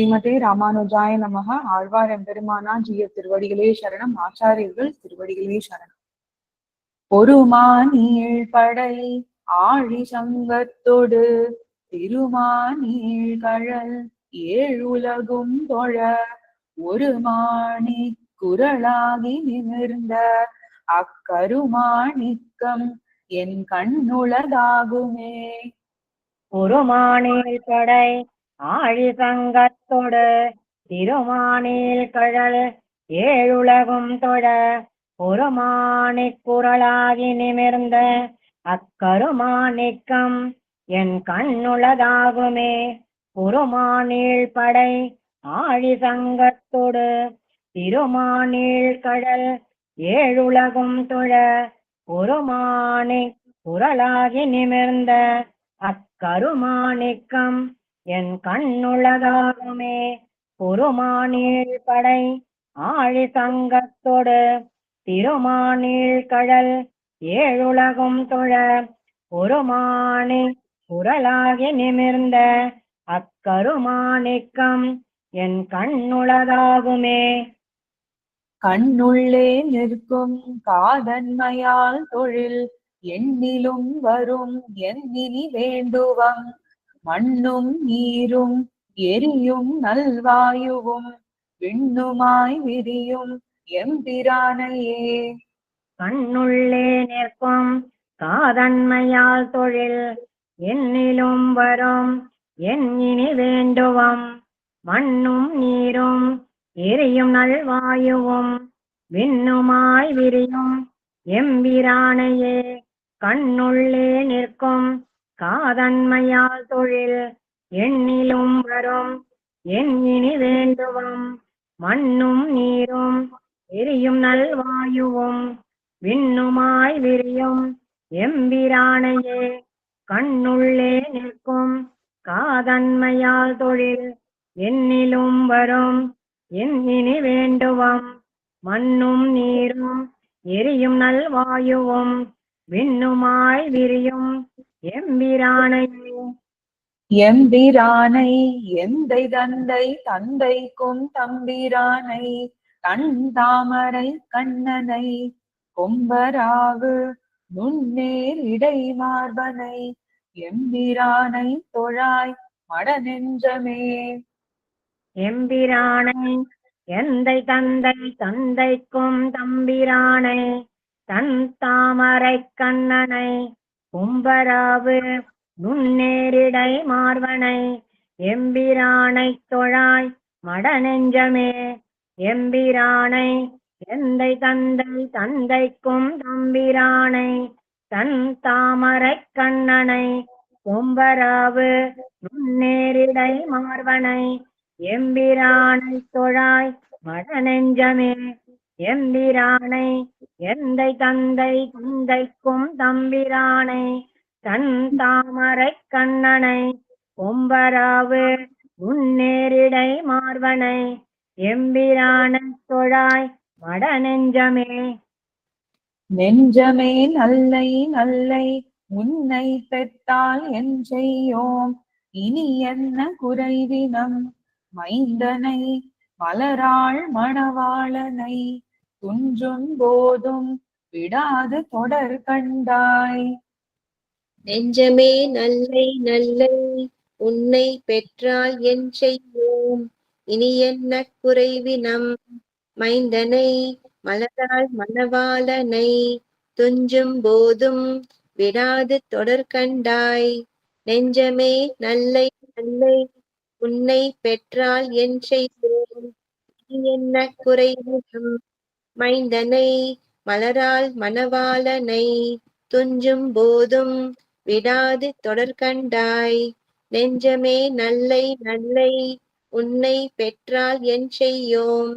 ஸ்ரீமதே ராமானுஜாய நமக ஆழ்வார் எம்பெருமானா ஜிய திருவடிகளே சரணம். ஆச்சாரியர்கள் திருவடிகளே சரணம். பொறுமானீள் படை ஆழி சங்கத்தொடு திருமானீழ் கழல் ஏழுலகும் தொழ ஒரு மாணி குரலாகி நிமிர்ந்த அக்கருமாணிக்கம் என் கண்ணுளதாகுமே. உருமானில் படை ஆழி சங்கத்தொடு திருமானில் கழல் ஏழுலகும் தொழ உருமானிக் குரலாகி நிமிர்ந்த அக்கருமானிக்கம் என் கண்ணுளதாகுமே. உருமானில் படை ஆழி சங்கத்தொடு திருமானில் கடல் ஏழுலகும் தொழ உருமானிக் குரலாகி நிமிர்ந்த அக்கருமானிக்கம் என் கண்ணுலகாகுமே குருமானீள் படை ஆழி சங்கத்தொடு திருமானீழ் கடல் ஏழுலகும் தொழ உருமானி குரலாகி நிமிர்ந்த அக்கருமாணிக்கம் என் கண்ணுளதாகுமே கண்ணுள்ளே நிற்கும் காதன்மையால் தொழில் எண்ணிலும் வரும் எண்ணினி வேண்டுவம். மண்ணும் நீரும் எரியும் நல்வாயுவும் விண்ணுமாய் விரியும் எம்பிரானையே. கண்ணுள்ளே நிற்கும் காதன்மையால் தொழில் என்னிலும் வரும் என் இனி வேண்டுவம். மண்ணும் நீரும் எரியும் நல்வாயுவும் விண்ணுமாய் விரியும் எம்பிரானையே. கண்ணுள்ளே நிற்கும் காதன்மையால் தொழில் எண்ணிலும் வரும் எண்ணினி வேண்டுவம். மண்ணும் நீரும் எரியும் நல்வாயுவும் விண்ணுமாய் விரியும் எம்பிரானையே. கண்ணுள்ளே நிற்கும் காதன்மையால் தொழில் எண்ணிலும் வரும் எண்ணினி வேண்டுவம். மண்ணும் நீரும் எரியும் நல்வாயுவும் விண்ணுமாய் விரியும் எம்பிரானையே எம்பிரானை எந்தை தந்தை தந்தைக்கும் தம்பிரானை கண் தாமரை கண்ணனை கொம்பராவு நுண்ணேர் இடை மார்பனை எம்பிரானை தொழாய் மடநெஞ்சமே. எம்பிரானை எந்தை தந்தை தந்தைக்கும் தம்பிரானை தன் தாமரை கண்ணனை கும்பராவு நுண்ணேரிடை மார்வனை எம்பிரானை தொழாய் மடநெஞ்சமே. எம்பிரானை எந்தை தந்தை தந்தைக்கும் தம்பிரானை தன் தாமரை கண்ணனை. கொம்பராவு நுண்ணேரிடை மார்வனை எம்பிரானை தொழாய் மடநெஞ்சமே. எம்பிரானை எந்தை தந்தை குந்தைக்கும் தம்பிரானை தன் தாமரை கண்ணனை கொம்பராவு முன்னேரிடை மார்வனை எம்பிரான தொழாய் மட நெஞ்சமே நெஞ்சமே நல்லை நல்லை உன்னை பெற்றால் என் செய்யோம். இனி என்ன குறைவினம்? மைந்தனை மலராள் மணவாளனை துஞ்சும் போதும் விடாது தொடர் கண்டாய். நெஞ்சமே நல்லை நல்லை உன்னை பெற்றால் என் செய்வோம். இனி என்ன குறைவினம் மைந்தனை மலரால் மணவாளனை துஞ்சும் போதும் விடாது தொடர் கண்டாய். நெஞ்சமே நல்லை நல்லை உன்னை பெற்றால் என் செய்வோம். இனி என்ன குறைவினம் மைந்தனை மலரால் மணவாளனை துஞ்சும் போதும் விடாது தொடர் கண்டாய் நெஞ்சமே நல்லை நல்லை உன்னை பெற்றால் என் செய்யோம்.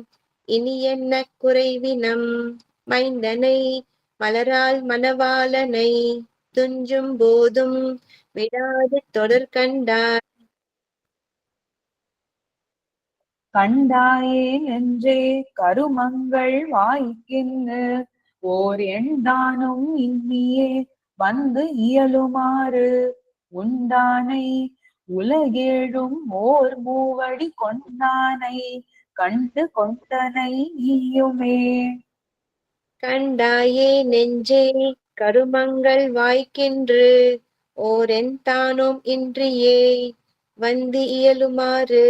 இனி என்ன குறைவினம்? மைந்தனை மலரால் மணவாளனை துஞ்சும் போதும் விடாது தொடர் கண்டாய் கண்டாயே என்றே கருமங்கள் வாய்க்கின்னு ஓர் எண்தானும் இன்னியே வந்து இயலுமாறு. உண்டானை உலகேழும் ஓர் மூவடி கொண்டானை கண்டு கொண்டனை ஈயுமே. கண்டாயே நெஞ்சே கருமங்கள் வாய்க்கின்று. ஓரென் தானும் இன்றியே வந்து இயலுமாறு.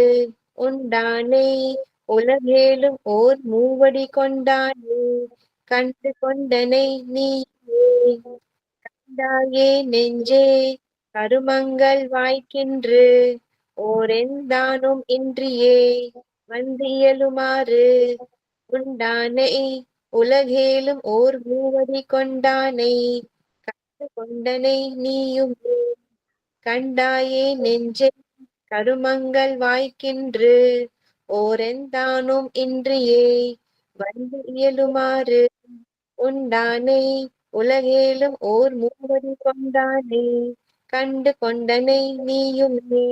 உண்டானே? உலகேலும் ஓர் மூவடி கொண்டானே? கண்டு கொண்டனை நீயே? கண்டாயே நெஞ்சே? கருமங்கள் வாய்க்கின்று. ஓரெந்தானும் இன்றியே? வந்து இயலுமாறு? உண்டானை? உலகேலும் ஓர் மூவடி கொண்டானை? கண்டு கொண்டனை நீயும்? கண்டாயே நெஞ்சே? கருமங்கள் வாய்க்கின்று ஓரெந்தானும் இன்றியே வந்து இயலுமாறு உண்டானை உலகேலும் ஓர் மூவடி கொண்டானே கண்டு கொண்டனை நீயுமே.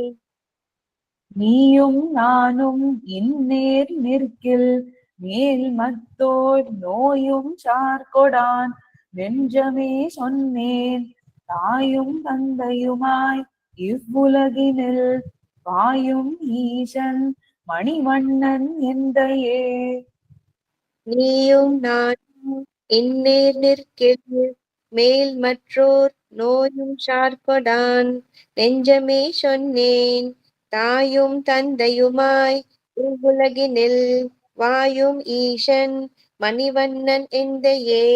நீயும் நானும் இந்நேர் நிற்கில் மேல் மத்தோர் நோயும் சார்கொடான் நெஞ்சமே சொன்னேன் தாயும் தந்தையுமாய் இவ்வுலகினில் வாயும் ஈசன் மணிவண்ணன் எந்தையே. நீயும் நானும் இந்நேர் நிற்கில் மேல் மற்றோர் நோயும் சார்கொடான் நெஞ்சமே சொன்னேன் தாயும் தந்தையுமாய் உலகினில் வாயும் ஈசன் மணிவண்ணன் எந்தையே.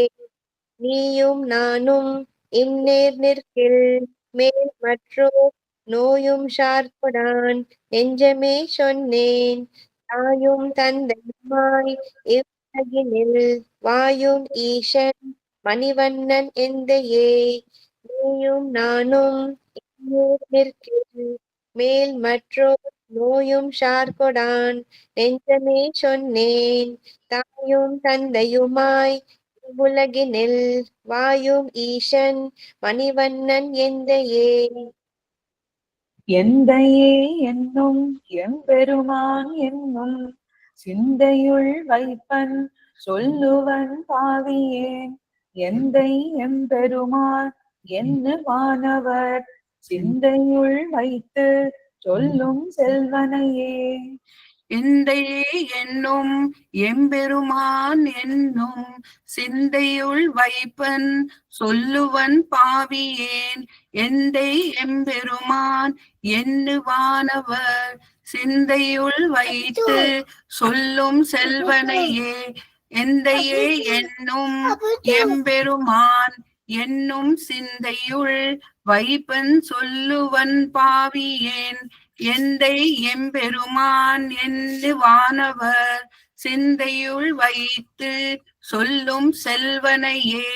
நீயும் நானும் இந்நேர் நிற்கில் மேல் மற்றோர் நோயும் ஷார்ப்புடான் நெஞ்சமே சொன்னேன். தாயும் தந்தையுமாய் இவ்வுலகினில் வாயும் ஈசன் மணிவண்ணன் எந்தையே. நீயும் நானும் மேல் மற்றோர் நோயும் ஷார்கொடான் நெஞ்சமே சொன்னேன். தாயும் தந்தையுமாய் உலகினில் வாயும் ஈசன் மணிவண்ணன் எந்தையே. எந்தையே என்னும் எம்பெருமான் என்னும் சிந்தையுள் வைப்பன் சொல்லுவன் பாவியேன். எந்தை எம்பெருமான் என்ன மாணவர் சிந்தையுள் வைத்து சொல்லும் செல்வனையே. எந்தையே என்னும் எம்பெருமான் என்னும் சிந்தையுள் வைப்பன் சொல்லுவன் பாவியேன். எந்தை எம்பெருமான் எண்ணுவானவர் சிந்தையுள் வைத்து சொல்லும் செல்வனையே. எந்தையே என்னும் எம்பெருமான் என்னும் சிந்தையுள் வைப்பன் சொல்லுவன் பாவியேன். எந்தை எம்பெருமான் என்று வானவர் சிந்தையுள் வைத்து சொல்லும் செல்வனையே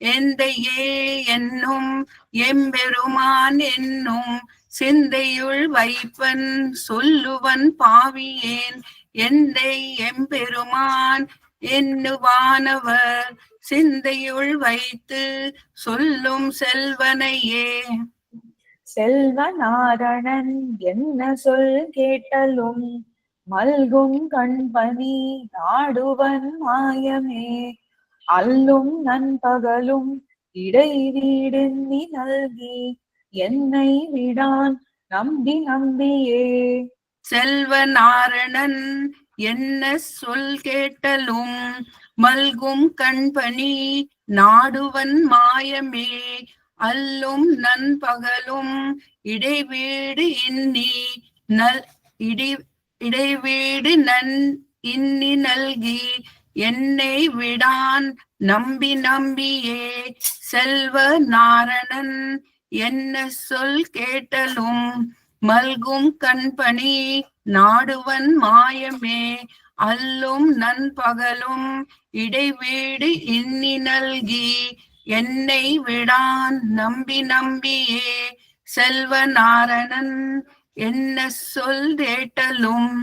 எந்தையே என்னும் எம்பெருமான் என்னும் சிந்தையுள் வைப்பன் சொல்லுவன் பாவியேன். எந்தை எம்பெருமான் என்னுவானவர் சிந்தையுள் வைத்து சொல்லும் செல்வனையே. செல்வ நாரணன் என்ன சொல் கேட்டலும்? மல்கும் கண்பனி நாடுவன் மாயமே. அல்லும் நண்பகலும் இடைவீடெண்ணி நல்கி என்னை விடான் நம்பி நம்பியே. செல்வ நாரணன் என்ன சொல் கேட்டலும்? மல்கும் கண்பனி நாடுவன் மாயமே. அல்லும் நண்பகலும் இடைவீடு இன்னி நல் இடி இடைவீடு நன் இன்னி நல்கி என்னை விடான் நம்பி நம்பியே செல்வ நாரணன் என்ன சொல் கேட்டலும் மல்கும் கண்பணி நாடுவன் மாயமே அல்லும் நண்பகலும் இடைவீடு இன்னி நல்கி என்னை விடான் நம்பி நம்பியே செல்வ நாரணன் என்ன சொல் தேட்டலும்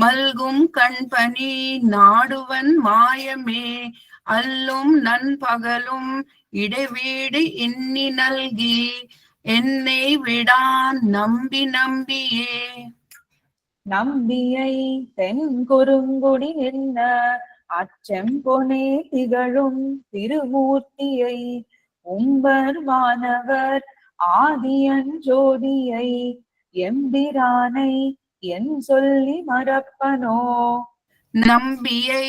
மல்கும் கண்பனி நாடுவன் மாயமே. அல்லும் நண்பகலும் இடைவீடு இன்னி நல்கி. என்னை விடான் நம்பி நம்பியே. நம்பியை தென் குறுங்குடி நின்ன அச்செம்பொனே திகழும் திருமூர்த்தியை உம்பர் வானவர் ஆதியன் ஜோதியை எம்பிரானை என் சொல்லி மறப்பனோ? நம்பியை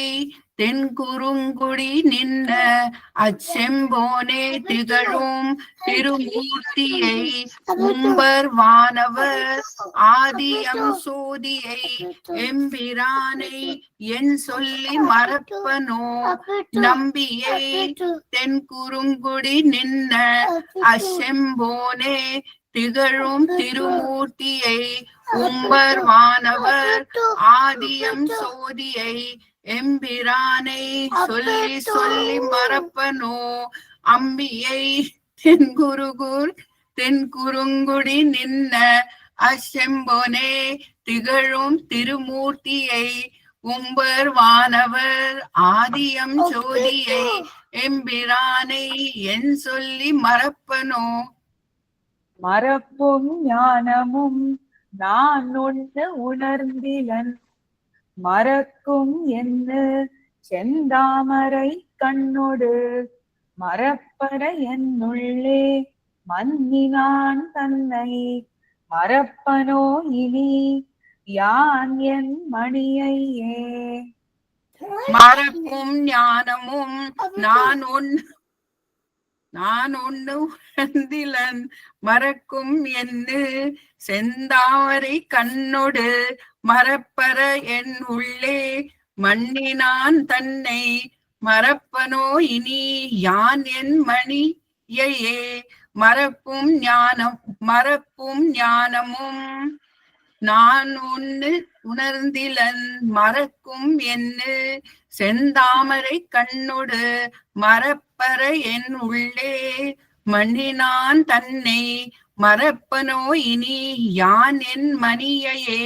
தென்குறுங்குடி நின்ன அச்செம்போனே திகழும் திருமூர்த்தியை உம்பர் வானவர் ஆதியம் சோதியை எம்பிரானை என் சொல்லி மறப்பனோ? நம்பியை தென்குறுங்குடி நின்ன அச்செம்போனே திகழும் திருமூர்த்தியை உம்பர் வானவர் ஆதியம் சோதியை எம்பிரானை சொல்லி சொல்லி மறப்பனோ? அம்பியை தென்குருகூர் தென்குறுங்குடி நின்ன அச்செம்பொனே திகழும் திருமூர்த்தியை உம்பர் வானவர் ஆதியம் சோதியை எம்பிரானை என் சொல்லி மறப்பனோ? மறப்பும் ஞானமும் நான் ஒன்று உணர்ந்திலன். மறக்கும் என்ன செந்தாமரை கண்ணொடு மறப்பற என்னுள்ளே மன்னினான் தன்னை. மறப்பனோ இனி யான் என் மணியையே? மறப்பும் ஞானமும் நான் ஒன்று நான் ஒண்ணு உணர்ந்திலன் மறக்கும் என்று செந்தாமரை கண்ணொடு மறப்பற என் உள்ளே மண்ணினான் தன்னை மறப்பனோ இனி யான் என் மணியையே? மறப்பும் ஞானம் மறப்பும் ஞானமும் நான் ஒன்னு உணர்ந்திலன் மறக்கும் என்று செந்தாமரை கண்ணொடு மறப்பற என் உள்ளே மண்ணினான் தன்னை மறப்பனோ இனி யான் என் மணியையே?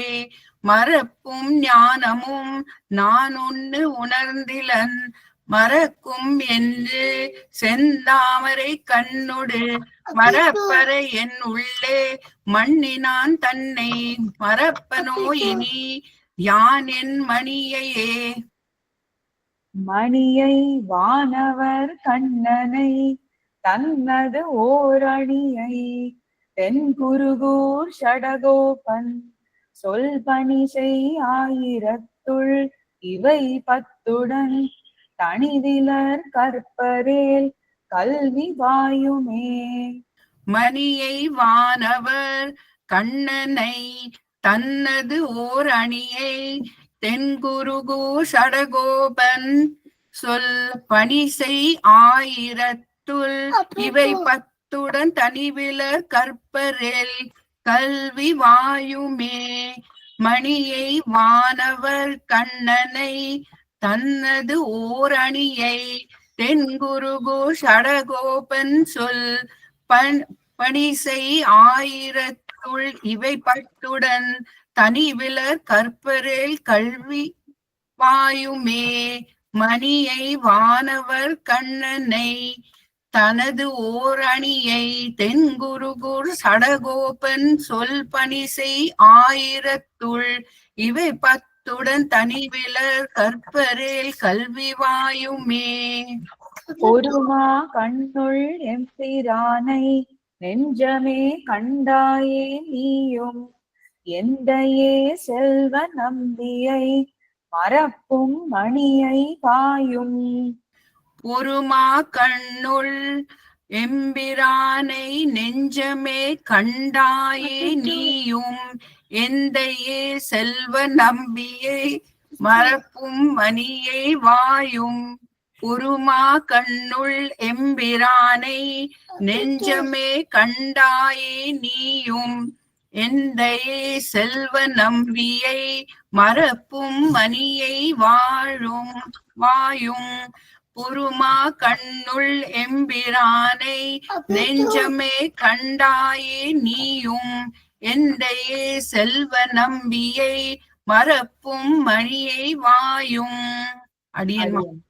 மறப்பும் ஞானமும் நான் ஒன்னு உணர்ந்திலன் மறக்கும் என்று செந்தாமரை கண்ணொடு மறப்பற என் உள்ளே மண்ணினான் தன்னை மறப்பனோ இனி யான் என் மணியையே? மணியை வானவர் கண்ணனை தன்னது ஓரணியை. தென்குருகூர் ஷடகோபன் சொல் பணி செய் ஆயிரத்துள் இவை பத்துடன். தனிதிலர் கற்பரேல் கல்வி வாயுமே. மணியை வானவர் கண்ணனை தன்னது ஓர் அணியை தென்குருகு சடகோபன் சொல் பணிசை ஆயிரத்துள் இவை பத்துடன் தனிவிலர் கற்பரில் கல்வி வாயுமே. மணியை வானவர் கண்ணனை தன்னது ஓர் அணியை தென்குருகு சடகோபன் சொல் பண் பணிசை ஆயிரத்துள் இவை பட்டுடன் தனிவிலர் கற்பரில் கல்வி வாயுமே மணியை வானவர் கண்ணனை தனது ஓர் அணியை தென்குருகுர் சடகோபன் சொல் பணிசை ஆயிரத்துள். இவை பத்துடன் தனிவிலர் கற்பரில் கல்வி வாயுமே. ஒருமா கண்ணுள் எம்பிரானை நெஞ்சமே கண்டாயே நீயும். எந்தையே செல்வ நம்பியை மறப்பும் மணியை பாயும் ஒருமா கண்ணுள் எம்பிரானை நெஞ்சமே கண்டாயே நீயும் எந்தையே செல்வ நம்பியை மறப்பும் மணியை வாயும். உருமா கண்ணுள் எம்பிரானை நெஞ்சமே கண்டாயே நீயும் எந்தையே செல்வ நம்பியை மறப்பும் மணியை வாழும் வாயும் புருமா கண்ணுள் எம்பிரானை நெஞ்சமே கண்டாயே நீயும். எந்தையே செல்வ நம்பியை மறப்பும் மணியை வாயும். அடியன்.